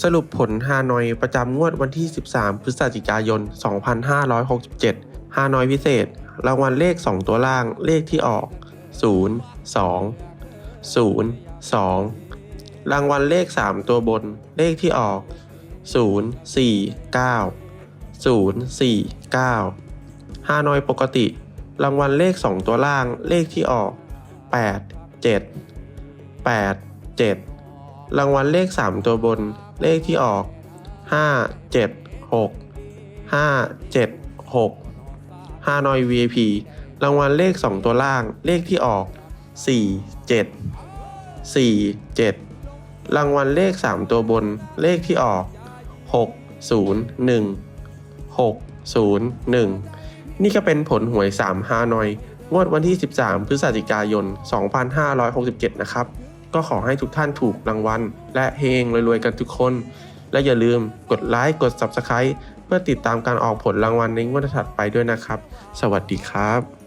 สรุปผลฮานอยประจำงวดวันที่ 13 พฤศจิกายน 2567 ฮานอยพิเศษ รางวัลเลข 2 ตัวล่างเลขที่ออก 0 2 0 2 รางวัลเลข 3 ตัวบนเลขที่ออก 0 4 9 0 4 9 ฮานอยปกติ รางวัลเลข 2 ตัวล่างเลขที่ออก 8 7 8 7 รางวัลเลข 3 ตัวบน เลขที่ออก 5 7 6 5 7 6ฮานอย VIP รางวัลเลข 2 ตัวล่าง เลขที่ออก 4 7 4 7 รางวัลเลข 3 ตัวบน เลขที่ออก 6 0 1 6 0 1 นี่ก็เป็นผลหวย 3 ฮานอย งวดวันที่ 13 พฤศจิกายน 2567 นะครับ ก็ขอให้ทุกท่านถูกรางวัล และเฮงรวยๆกันทุกคน และอย่าลืมกดไลค์กด Subscribe เพื่อติดตามการออกผลรางวัลในงวดถัดไปด้วยนะครับ สวัสดีครับ